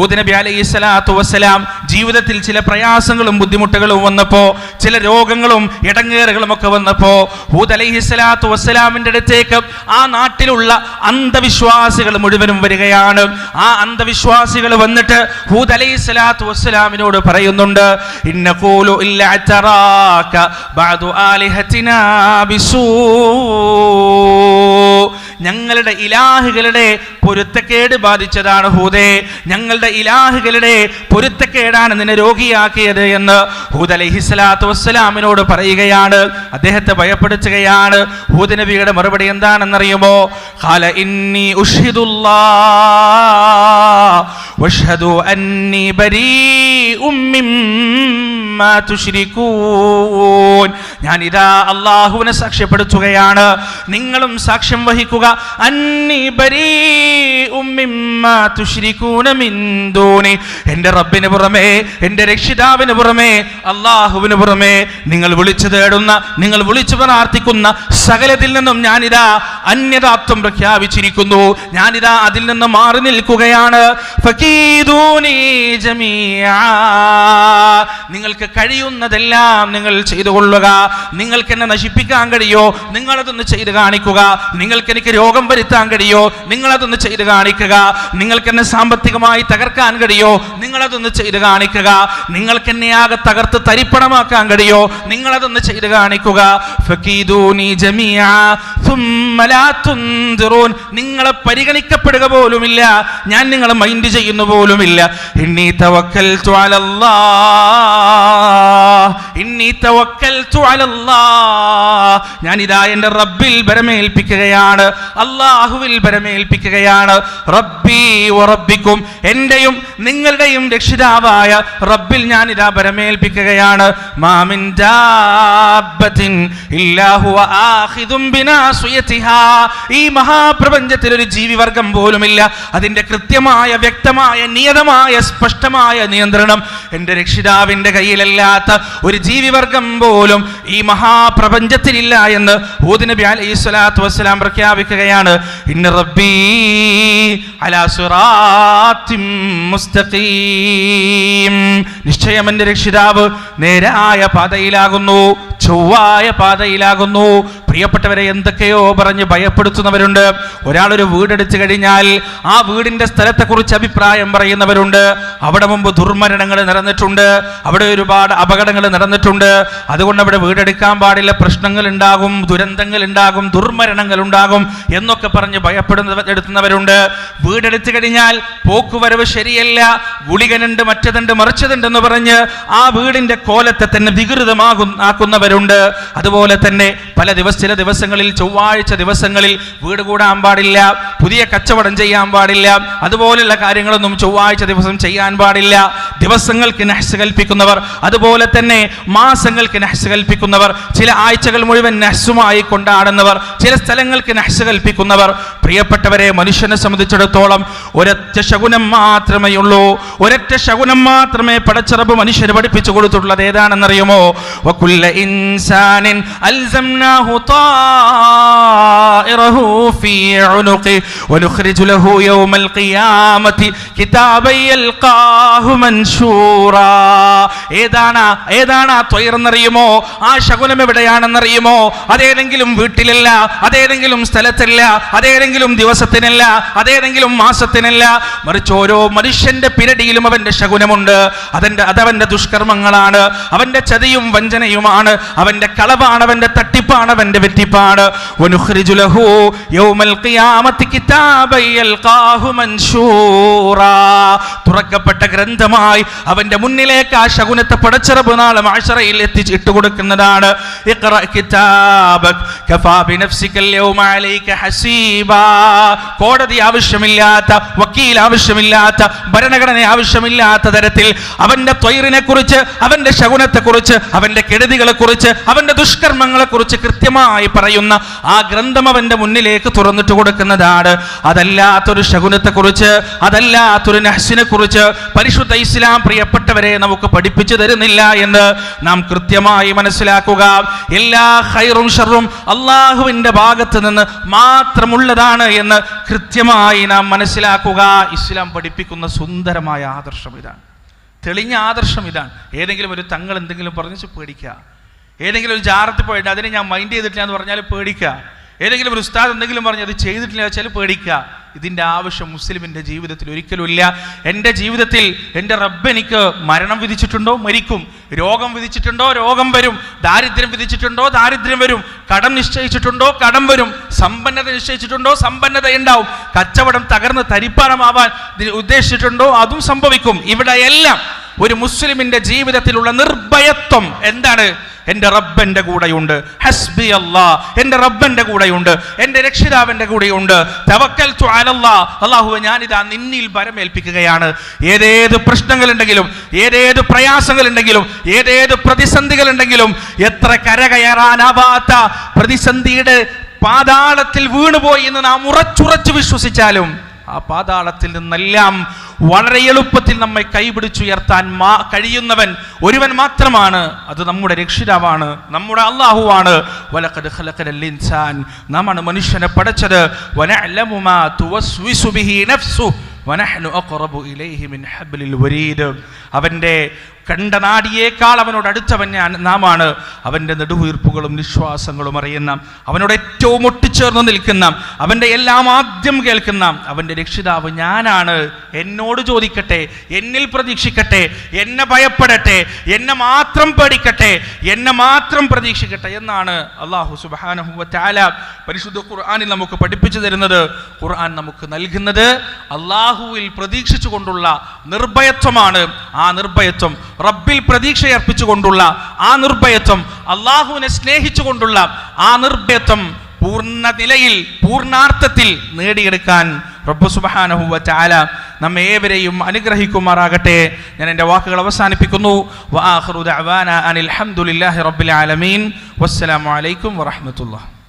ഹൂദ് അലൈഹി സ്വലാത്തു വസ്സലാം ജീവിതത്തിൽ ചില പ്രയാസങ്ങളും ബുദ്ധിമുട്ടുകളും വന്നപ്പോ ചില രോഗങ്ങളും ഇടങ്ങേറുകളും ഒക്കെ വന്നപ്പോ ഹൂദ് അലൈഹി സ്വലാത്തു വസ്സലാമിന്റെ അടുത്തേക്ക് ആ നാട്ടിലുള്ള അന്ധവിശ്വാസികൾ മുഴുവനും വരികയാണ്. ആ അന്ധവിശ്വാസികൾ വന്നിട്ട് ഹൂദ് അലൈഹി സ്വലാത്തു വസ്സലാമിനോട് പറയുന്നുണ്ട് ഇന്നഖൂലു ഞങ്ങളുടെ ഇലാഹുകളുടെ പൊരുത്തക്കേട് ബാധിച്ചതാണ് ഹൂദേ. ഞങ്ങളുടെ ഇലാഹുകളുടെ പൊരുത്തക്കേടാണ് നിന്നെ രോഗിയാക്കിയത് എന്ന് ഹൂദ് അലൈഹിസ്സലാത്തു വസ്സലാമിനോട് പറയുകയാണ്. അദ്ദേഹത്തെ ഭയപ്പെടുത്തുകയാണ്. ഹൂദ് നബിയുടെ മറുപടി എന്താണെന്നറിയുമോ? ഖാല ഇന്നി ഉഷ്ഹിദുല്ലാ. വഷ്ഹദു أني بريء مما تشركون. ഞാൻ ഇതാ അള്ളാഹുവിനെ സാക്ഷ്യപ്പെടുത്തുകയാണ്. നിങ്ങളും സാക്ഷ്യം വഹിക്കുക. അന്നി ബരീഉം മിമ്മാ തുശ്രികൂന മിൻ ദൂനി. എന്റെ റബ്ബിന് പുറമേ എന്റെ രക്ഷിതാവിന് പുറമേ അള്ളാഹുവിന് പുറമേ നിങ്ങൾ വിളിച്ചു തേടുന്ന നിങ്ങൾ വിളിച്ചു പ്രാർത്ഥിക്കുന്ന സകലത്തിൽ നിന്നും ഞാനിതാ അന്യതാത്വം പ്രഖ്യാപിച്ചിരിക്കുന്നു. ഞാനിതാ അതിൽ നിന്ന് മാറി നിൽക്കുകയാണ്. നിങ്ങൾക്ക് കഴിയുന്നതെല്ലാം നിങ്ങൾ ചെയ്തു കൊള്ളുക. നിങ്ങൾക്ക് എന്നെ നശിപ്പിക്കാൻ കഴിയോ? നിങ്ങളതൊന്ന് ചെയ്ത് കാണിക്കുക. നിങ്ങൾക്ക് എനിക്ക് രോഗം വരുത്താൻ കഴിയോ? നിങ്ങളതൊന്ന് ചെയ്ത് കാണിക്കുക. നിങ്ങൾക്ക് എന്നെ സാമ്പത്തികമായി തകർക്കാൻ കഴിയോ? നിങ്ങളതൊന്ന് ചെയ്ത് കാണിക്കുക. നിങ്ങൾക്ക് എന്നെ ആകെ തകർത്ത് തരിപ്പണമാക്കാൻ കഴിയോ? നിങ്ങളതൊന്ന് ചെയ്ത് കാണിക്കുക. ഫക്കീദൂനി ജമിയ ثم വലാത്തുന്തറൂൻ നിങ്ങളെ പരിഗണിക്കപ്പെടുക പോലുമില്ല. ഞാൻ നിങ്ങളെ മൈൻഡ് ചെയ്യുന്നു പോലുമില്ല. ഇന്നീ തവക്കൽ ത്വാലല്ലാ ഇന്നീ ഞാൻ ഇതാ എന്റെ റബ്ബിൽ ബരമേൽപ്പിക്കുകയാണ് അള്ളാഹുവിൽ ബരമേൽപ്പിക്കുകയാണ് റബ്ബി റബ്ബിക്കും എന്റെയും നിങ്ങളുടെയും രക്ഷിതാവായ റബ്ബിൽ ഞാൻ ഇതാ ബരമേൽപ്പിക്കുകയാണ് മാമിൻ ഇല്ലാഹുവ ആഹിദും ബിനാ സുയതിഹാ ഈ മഹാപ്രപഞ്ചത്തിൽ ഒരു ജീവിവർഗം പോലുമില്ല. അതിന്റെ കൃത്യമായ വ്യക്തമായ നിയതമായ സ്പഷ്ടമായ നിയന്ത്രണം എന്റെ രക്ഷിതാവിന്റെ കയ്യിലല്ലാത്ത ഒരു ജീവിവർഗം പോലും ഈ മഹാപ്രപഞ്ചത്തിലില്ല എന്ന് ഊദിന നബി അലൈഹി സ്വലാത്തു വസ്സലാം പ്രഖ്യാപിക്കുകയാണ്. നിശ്ചയം എന്റെ രക്ഷിതാവ് നേരായ പാതയിലാകുന്നു. ചൊവ്വായ പാതയിലാകുന്നു. പ്രിയപ്പെട്ടവരെ എന്തൊക്കെയോ പറഞ്ഞ് ഭയപ്പെടുത്തുന്നവരുണ്ട്. ഒരാൾ ഒരു വീടെടുത്തു കഴിഞ്ഞാൽ ആ വീടിന്റെ സ്ഥലത്തെക്കുറിച്ച് അഭിപ്രായം പറയുന്നവരുണ്ട്. അവിടെ മുമ്പ് ദുർമരണങ്ങൾ നടന്നിട്ടുണ്ട്. അവിടെ ഒരുപാട് അപകടങ്ങൾ നടന്നിട്ടുണ്ട്. അതുകൊണ്ട് അവിടെ വീടെടുക്കാൻ പാടില്ല. പ്രശ്നങ്ങൾ ഉണ്ടാകും ദുരന്തങ്ങൾ ഉണ്ടാകും ദുർമരണങ്ങൾ ഉണ്ടാകും എന്നൊക്കെ പറഞ്ഞ് ഭയപ്പെടുന്ന എടുത്തുന്നവരുണ്ട് വീടെടുത്തു കഴിഞ്ഞാൽ പോക്കുവരവ് ശരിയല്ല. ഗുളികനുണ്ട് മറ്റതുണ്ട് മറിച്ചതുണ്ടെന്ന് പറഞ്ഞ് ആ വീടിന്റെ കോലത്തെ തന്നെ വികൃതമാകും ആക്കുന്നവരുണ്ട് അതുപോലെ തന്നെ പല ദിവസ ചില ദിവസങ്ങളിൽ ചൊവ്വാഴ്ച ദിവസങ്ങളിൽ വീട് കൂടാൻ പാടില്ല പുതിയ കച്ചവടം ചെയ്യാൻ പാടില്ല അതുപോലുള്ള കാര്യങ്ങളൊന്നും ചൊവ്വാഴ്ച ദിവസം ചെയ്യാൻ പാടില്ല. ദിവസങ്ങൾക്ക് നഹ്സ് കൽപ്പിക്കുന്നവർ അതുപോലെ തന്നെ മാസങ്ങൾക്ക് നഹ്സ് കൽപ്പിക്കുന്നവർ ചില ആഴ്ചകൾ മുഴുവൻ നഹ്സുമായി കൊണ്ടാടുന്നവർ ചില സ്ഥലങ്ങൾക്ക് നഹ്സ് കൽപ്പിക്കുന്നവർ പ്രിയപ്പെട്ടവരെ മനുഷ്യനെ സംബന്ധിച്ചിടത്തോളം ഒരൊറ്റ ശകുനം മാത്രമേ ഉള്ളൂ. ഒരൊറ്റ ശകുനം മാത്രമേ പടച്ചിറപ്പ് മനുഷ്യന് പഠിപ്പിച്ചു കൊടുത്തിട്ടുള്ളത് ഏതാണെന്നറിയുമോ? വകുല്ല ഇൻസാനിൻ അൽസംനാഹു طائره في عنقه ونخرج له يوم القيامة كتابا يلقاه منشورا ഏതാണ് ഏതാണ് ആ ത്വയറെന്നറിയുമോ ആ ശകുനം എവിടെയാണെന്നറിയുമോ അതേതെങ്കിലും വീട്ടിലല്ല അതേതെങ്കിലും സ്ഥലത്തല്ല അതേതെങ്കിലും ദിവസത്തിനല്ല അതേതെങ്കിലും മാസത്തിനല്ല മറിച്ച് ഓരോ മനുഷ്യന്റെ പിരടിയിലും അവന്റെ ശകുനമുണ്ട് അതെന്റെ അതവന്റെ ദുഷ്കർമ്മങ്ങളാണ് അവന്റെ ചതിയും വഞ്ചനയുമാണ് അവന്റെ കളവാണ് അവന്റെ തട്ടിപ്പാണ് അവന്റെ വെറ്റിപ്പാണ് വനുഖ്രിജു യൗമൽ ഖിയാമത്തി യൽഖാഹു തുറക്കപ്പെട്ട ഗ്രന്ഥമായി അവന്റെ മുന്നിലേക്ക് ആ ശകുനത്തെ പടച്ചിറപ്പ് നാളെ മാഷറയിൽ എത്തിച്ച് അലൈക ഹസീബാ. കോടതി ആവശ്യമില്ലാത്ത വക്കീൽ ആവശ്യമില്ലാത്ത ഭരണഘടന ആവശ്യമില്ലാത്ത തരത്തിൽ അവന്റെ ത്വയറിനെ കുറിച്ച് അവന്റെ ശകുനത്തെ കുറിച്ച് അവന്റെ കെടുതികളെ കുറിച്ച് അവന്റെ ദുഷ്കർമ്മങ്ങളെ കുറിച്ച് കൃത്യമായി പറയുന്ന ആ ഗ്രന്ഥം അവന്റെ മുന്നിലേക്ക് തുറന്നിട്ട് കൊടുക്കുന്നതാണ്. അതല്ലാത്തൊരു ശകുനത്തെ കുറിച്ച് അതല്ലാത്തൊരു നഹ്സിനെ കുറിച്ച് പരിശുദ്ധ ഇസ്ലാം പ്രിയപ്പെട്ടവരെ നമുക്ക് പഠിപ്പിച്ചു തരുന്നില്ല എന്ന് നാം കൃത്യമായി മനസ്സിലാക്കുക. എല്ലാ ഹൈറും ഷറും അള്ളാഹുവിന്റെ ഭാഗത്ത് നിന്ന് മാത്രമുള്ളതാണ് എന്ന് കൃത്യമായി നാം മനസ്സിലാക്കുക. ഇസ്ലാം പഠിപ്പിക്കുന്ന സുന്ദരമായ ആദർശം ഇതാണ്. തെളിഞ്ഞ ആദർശം ഇതാണ്. ഏതെങ്കിലും ഒരു തങ്ങൾ എന്തെങ്കിലും പറഞ്ഞു പേടിക്കുക. ഏതെങ്കിലും ഒരു ജാറത്ത് പോയിട്ട് അതിനെ ഞാൻ മൈൻഡ് ചെയ്തിട്ടില്ല എന്ന് പറഞ്ഞാൽ പേടിക്കുക. ഏതെങ്കിലും ഒരു ഉസ്താദ് എന്തെങ്കിലും പറഞ്ഞ് അത് ചെയ്തിട്ടില്ല വെച്ചാൽ പേടിക്കുക. ഇതിന്റെ ആവശ്യം മുസ്ലിമിന്റെ ജീവിതത്തിൽ ഒരിക്കലും ഇല്ല എന്റെ ജീവിതത്തിൽ എന്റെ റബ്ബ് എനിക്ക് മരണം വിധിച്ചിട്ടുണ്ടോ? മരിക്കും. രോഗം വിധിച്ചിട്ടുണ്ടോ? രോഗം വരും. ദാരിദ്ര്യം വിധിച്ചിട്ടുണ്ടോ? ദാരിദ്ര്യം വരും. കടം നിശ്ചയിച്ചിട്ടുണ്ടോ? കടം വരും. സമ്പന്നത നിശ്ചയിച്ചിട്ടുണ്ടോ? സമ്പന്നത ഉണ്ടാവും. കച്ചവടം തകർന്ന് തരിപ്പാനമാവാൻ ഉദ്ദേശിച്ചിട്ടുണ്ടോ? അതും സംഭവിക്കും. ഇവിടെ എല്ലാം ഒരു മുസ്ലിമിന്റെ ജീവിതത്തിലുള്ള നിർഭയത്വം എന്താണ്? എന്റെ റബ്ബന്റെ കൂടെയുണ്ട്. ഹസ്ബി അല്ലാ. എന്റെ റബ്ബന്റെ കൂടെയുണ്ട്. എന്റെ രക്ഷിതാവിന്റെ കൂടെയുണ്ട്. തവക്കൽ അലല്ലാ. അള്ളാഹു ഞാനിതാ നിന്നിൽ ഭരമേൽപ്പിക്കുകയാണ് ഏതേത് പ്രശ്നങ്ങളുണ്ടെങ്കിലും ഏതേത് പ്രയാസങ്ങളുണ്ടെങ്കിലും ഏതേത് പ്രതിസന്ധികളുണ്ടെങ്കിലും എത്ര കരകയറാനാവാത്ത പ്രതിസന്ധിയുടെ പാതാളത്തിൽ വീണുപോയി എന്ന് നാം ഉറച്ചുറച്ച് വിശ്വസിച്ചാലും ആ പാതാളത്തിൽ നിന്നെല്ലാം വളരെ എളുപ്പത്തിൽ നമ്മെ കൈപിടിച്ചുയർത്താൻ മാ കഴിയുന്നവൻ ഒരുവൻ മാത്രമാണ്. അത് നമ്മുടെ രക്ഷിതാവാണ് നമ്മുടെ അള്ളാഹുവാണ് നാമാണ് മനുഷ്യനെ പഠിച്ചത് വനഅലമു മാ നാടിയേക്കാൾ അവനോട് അടുത്തവൻ ഞാൻ നാമാണ്. അവന്റെ നെടുവീർപ്പുകളും നിശ്വാസങ്ങളും അറിയുന്ന അവനോട് ഏറ്റവും ഒട്ടിച്ചേർന്ന് നിൽക്കുന്ന അവന്റെ എല്ലാം ആദ്യം കേൾക്കുന്ന അവന്റെ രക്ഷിതാവ് ഞാനാണ്. എന്നോട് ചോദിക്കട്ടെ എന്നിൽ പ്രതീക്ഷിക്കട്ടെ എന്നെ ഭയപ്പെടട്ടെ എന്നെ മാത്രം പേടിക്കട്ടെ എന്നെ മാത്രം പ്രതീക്ഷിക്കട്ടെ എന്നാണ് അള്ളാഹു സുബാനഹുവ ചാല പരിശുദ്ധ ഖുർആാനിൽ നമുക്ക് പഠിപ്പിച്ചു തരുന്നത്. ഖുർആൻ നമുക്ക് നൽകുന്നത് അള്ളാഹുവിൽ പ്രതീക്ഷിച്ചുകൊണ്ടുള്ള നിർഭയത്വമാണ്. ആ നിർഭയത്വം റബ്ബിൽ പ്രതീക്ഷയർപ്പിച്ചുകൊണ്ടുള്ള ആ നിർഭയത്വം അള്ളാഹുവിനെ സ്നേഹിച്ചുകൊണ്ടുള്ള ആ നിർഭയത്വം പൂർണ നിലയിൽ പൂർണാർത്ഥത്തിൽ നേടിയെടുക്കാൻ റബ്ബു സുബഹാനഹുവ ചാല നമ്മെ ഏവരെയും അനുഗ്രഹിക്കുമാറാകട്ടെ. ഞാൻ എന്റെ വാക്കുകൾ അവസാനിപ്പിക്കുന്നു. വആഖിറു അവാന അനിൽ ഹംദുലില്ലാഹി റബ്ബിൽ ആലമീൻ. വസ്സലാമലൈക്കും അലൈക്കും വറഹ്മത്തുള്ളാഹി.